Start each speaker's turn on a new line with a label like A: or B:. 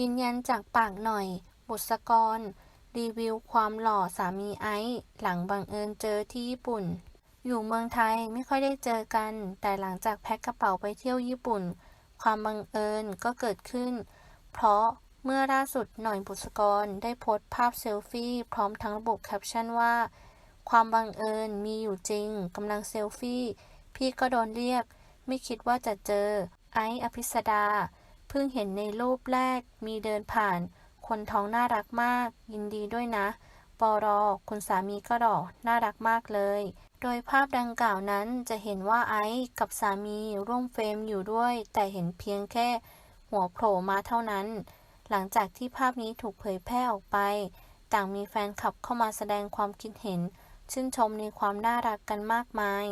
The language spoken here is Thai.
A: ยืนยันจากปากหน่อย บุษกร รีวิวความหล่อสามีไอซ์หลังบังเอิญเจอที่ญี่ปุ่น อยู่เมืองไทยไม่ค่อยได้เจอกัน แต่หลังจากแพ็คกระเป๋าไปเที่ยวญี่ปุ่น ความบังเอิญก็เกิดขึ้น เพราะเมื่อล่าสุดหน่อยบุษกรได้โพสต์ภาพเซลฟี่ พร้อมทั้งระบุแคปชั่นว่า ความบังเอิญมีอยู่จริงกำลังเซลฟี่ พี่ก็โดนเรียก ไม่คิดว่าจะเจอ ไอซ์อภิสดา เพิ่งเห็นในรูปแรกมีเดินผ่าน คนท้องน่ารักมาก ยินดีด้วยนะ ปอรอ คุณสามีก็หล่อน่ารักมากเลย โดยภาพดังกล่าวนั้นจะเห็นว่าไอซ์กับสามีร่วมเฟรมอยู่ด้วย แต่เห็นเพียงแค่ หัวโผล่มาเท่านั้น หลังจากที่ภาพนี้ถูกเผยแพร่ออกไป ต่างมีแฟนคลับเข้ามาแสดงความคิดเห็น ชื่นชมในความน่ารักกันมากมาย